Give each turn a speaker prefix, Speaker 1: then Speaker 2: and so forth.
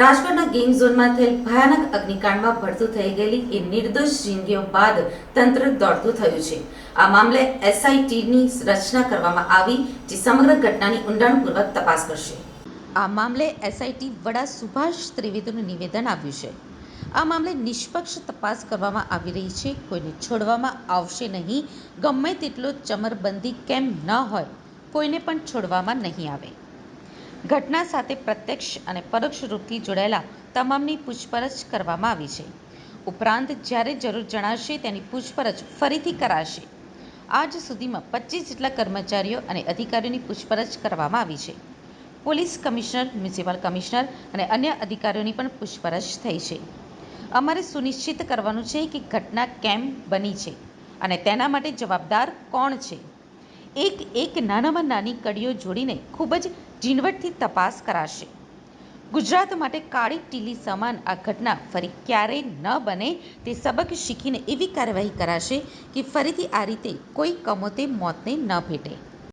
Speaker 1: Game ઝોનમાં થયેલ ભયાનક અગ્નિકાંડમાં ભડતું થઈ ગયેલી એ નિર્દોષ જિંદગીઓ બાદ તંત્ર દોડતું થયું છે. આ મામલે એસઆઈટીની રચના કરવામાં આવી, જે સમગ્ર ઘટનાની ઊંડાણપૂર્વક તપાસ કરશે. આ મામલે એસઆઈટી વડા સુભાષ ત્રિવેદીનું નિવેદન આવ્યું છે. આ મામલે નિષ્પક્ષ તપાસ કરવામાં આવી રહી છે. કોઈને છોડવામાં આવશે નહીં. ગમે તેટલો ચમરબંધી કેમ ન હોય, કોઈને પણ છોડવામાં નહીં આવે. ઘટના સાથે પ્રત્યક્ષ અને પરોક્ષ રૂપથી જોડાયેલા તમામની પૂછપરછ કરવામાં આવી છે. ઉપરાંત જ્યારે જરૂર જણાશે તેની પૂછપરછ ફરીથી કરાશે. આજ સુધીમાં પચીસ જેટલા કર્મચારીઓ અને અધિકારીઓની પૂછપરછ કરવામાં આવી છે. પોલીસ કમિશનર, મ્યુનિસિપલ કમિશનર અને અન્ય અધિકારીઓની પણ પૂછપરછ થઈ છે. અમારે સુનિશ્ચિત કરવાનું છે કે ઘટના કેમ બની છે અને તેના માટે જવાબદાર કોણ છે? એક એક નાનામાં નાની કડીઓ જોડીને ખૂબ જ ઝીણવટથી તપાસ કરાશે. ગુજરાત માટે કાળી ટીલી સમાન આ ઘટના ફરી ક્યારેય ન બને તે સબક શીખીને એવી કાર્યવાહી કરાશે કે ફરીથી આ રીતે કોઈ કમોતે મોતને ન ભેટે.